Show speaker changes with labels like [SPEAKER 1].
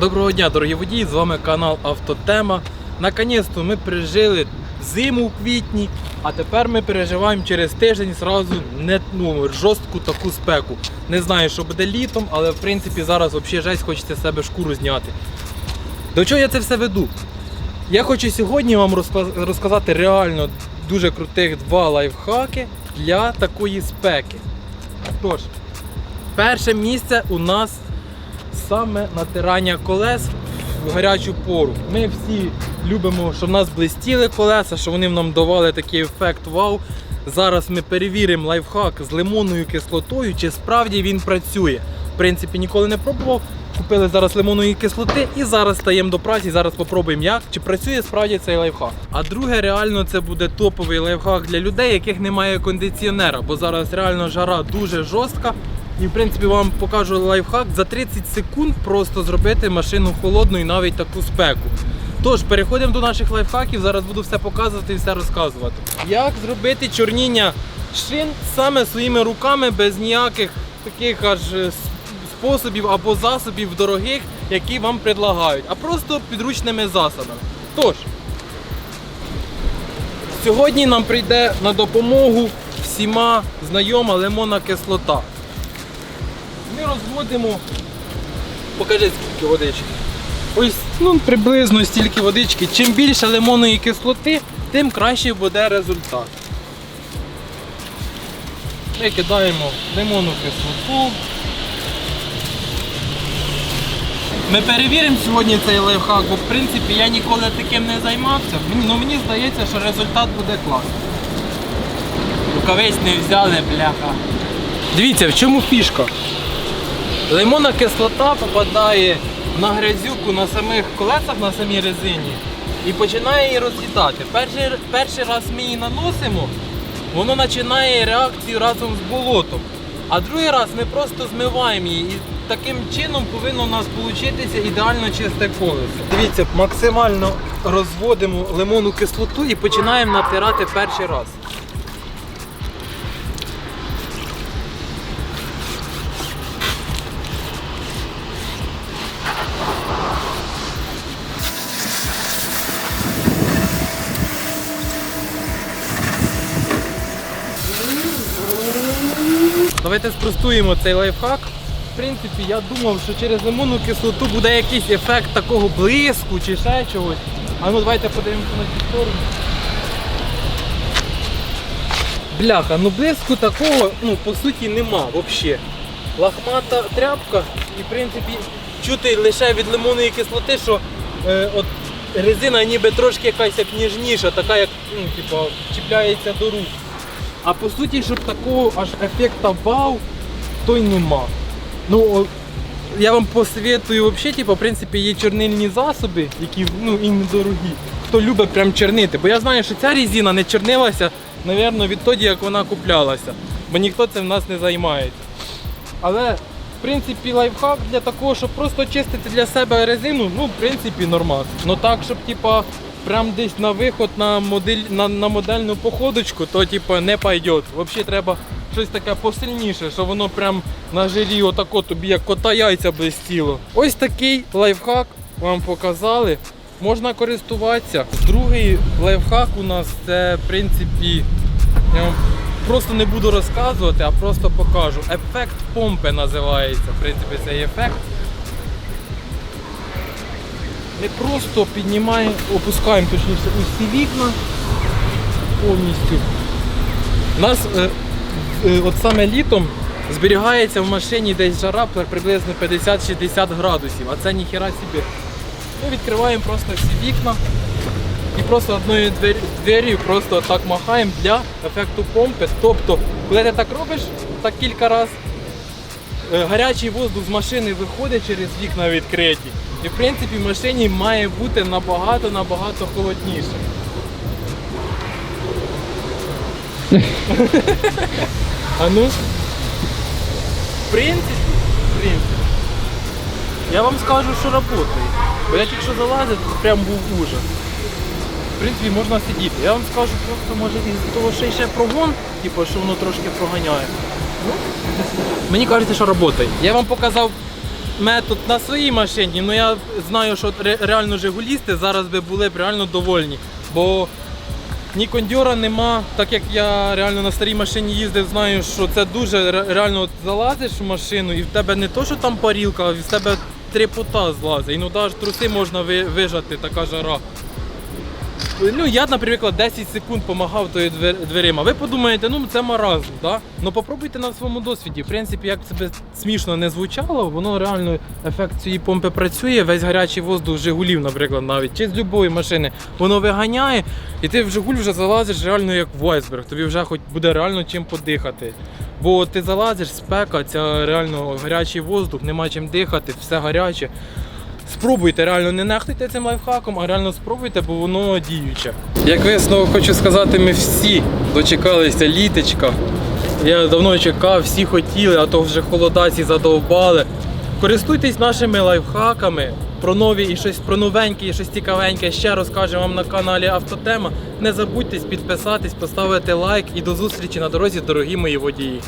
[SPEAKER 1] Доброго дня, дорогі водії! З вами канал Автотема. Наконець-то ми пережили зиму в квітні, а тепер ми переживаємо через тиждень зразу не, ну, жорстку таку спеку. Не знаю, що буде літом, але в принципі зараз взагалі жесть хочеться з себе шкуру зняти. До чого я це все веду? Я хочу сьогодні вам розказати реально дуже крутих два лайфхаки для такої спеки. Тож, перше місце у нас саме натирання колес в гарячу пору. Ми всі любимо, щоб в нас блистіли колеса, щоб вони нам давали такий ефект вау. Зараз ми перевіримо лайфхак з лимонною кислотою, чи справді він працює. В принципі, ніколи не пробував. Купили зараз лимонної кислоти і зараз стаємо до праці. Зараз попробуємо, як чи працює справді цей лайфхак. А друге, реально, це буде топовий лайфхак для людей, яких немає кондиціонера, бо зараз реально жара дуже жорстка. І в принципі вам покажу лайфхак за 30 секунд просто зробити машину холодною навіть таку спеку. Тож переходимо до наших лайфхаків. Зараз буду все показувати і все розказувати. Як зробити чорніння шин саме своїми руками без ніяких таких аж е, способів або засобів дорогих, які вам предлагають, а просто підручними засобами. Тож, сьогодні нам прийде на допомогу всіма знайома лимонна кислота. Ми розводимо. Покажи скільки водички. Ось ну, приблизно стільки водички. Чим більше лимонної кислоти, тим краще буде результат. Ми кидаємо лимонну кислоту. Ми перевіримо сьогодні цей лайфхак, бо в принципі я ніколи таким не займався. Ну, мені здається, що результат буде класний. Рукавиць не взяли, бляха. Дивіться, в чому фішка? Лимонна кислота попадає на грязюку на самих колесах, на самій резині і починає її роз'їдати. Перший, перший раз ми її наносимо, воно починає реакцію разом з болотом. А другий раз ми просто змиваємо її. І таким чином повинно у нас получитися ідеально чисте колесо. Дивіться, максимально розводимо лимонну кислоту і починаємо натирати перший раз. Давайте спростуємо цей лайфхак. В принципі, я думав, що через лимонну кислоту буде якийсь ефект такого блиску чи ще чогось. А ну давайте подивимося на цю сторону. Бляха, ну блиску такого, ну, по суті, нема взагалі. Лахмата тряпка і, в принципі, чути лише від лимонної кислоти, що е, от резина ніби трошки якась як ніжніша, така як ну, типу, чіпляється до рук. А по суті, щоб такого аж ефекта вау, то й нема. Ну, я вам посоветую взагалі, типу, в принципі, є чорнильні засоби, які ну, і недорогі. Хто любить прям чорнити. Бо я знаю, що ця резина не чорнилася, мабуть, відтоді, як вона куплялася. Бо ніхто цим в нас не займається. Але, в принципі, лайфхак для такого, щоб просто чистити для себе резину, ну, в принципі, нормально. Ну так, щоб, типа, прям десь на виход на модель на, на модельну походочку, то типа не пойдет. Взагалі треба щось таке посильніше, щоб воно прям на жирі отако тобі як кота яйця блистіло. Ось такий лайфхак вам показали. Можна користуватися. Другий лайфхак у нас це в принципі. Я просто не буду розказувати, а просто покажу. Ефект помпи називається. В принципі, цей ефект. Ми просто піднімаємо, опускаємо точніше усі вікна повністю. У нас е, е, от саме літом зберігається в машині десь жара приблизно 50-60 градусів, а це ніхера собі. Ми відкриваємо просто всі вікна і просто одною двері- просто так махаємо для ефекту помпи. Тобто, коли ти так робиш так кілька разів, Е, гарячий воздух з машини виходить через вікна відкриті. І в принципі в машині має бути набагато-набагато холодніше. а ну? В принципі, в принципі. Я вам скажу, що працює. Бо я тільки що залазив, тут прям був ужас. В принципі, можна сидіти. Я вам скажу просто, може, із того, що ще прогон, типу, що воно трошки проганяє. Ну, Мені кажеться, що працює. Я вам показав метод на своїй машині, але я знаю, що ре- реально жигулісти зараз би були б реально довольні. Бо ні кондьора нема, так як я реально на старій машині їздив, знаю, що це дуже ре- реально залазиш в машину і в тебе не то, що там парілка, а в тебе трипота злазить. І ну навіть труси можна ви- вижати, така жара. Ну, я, наприклад, 10 секунд допомагав тою двер- дверима. Ви подумаєте, ну це маразм, да? Ну попробуйте на своєму досвіді. В принципі, як це смішно не звучало, воно реально ефект цієї помпи працює, весь гарячий воздух Жигулів, наприклад, навіть чи з будь-якої машини, воно виганяє, і ти в Жигуль вже залазиш реально як в айсберг. Тобі вже хоч буде реально чим подихати. Бо ти залазиш, спека, це реально гарячий воздух, нема чим дихати, все гаряче. Спробуйте, реально не нехтуйте цим лайфхаком, а реально спробуйте, бо воно діюче. Як висновок хочу сказати, ми всі дочекалися літочка. Я давно чекав, всі хотіли, а то вже холодаці задовбали. Користуйтесь нашими лайфхаками. Про нові і щось про новеньке, і щось цікавеньке ще розкажемо вам на каналі Автотема. Не забудьте підписатись, поставити лайк і до зустрічі на дорозі, дорогі мої водії.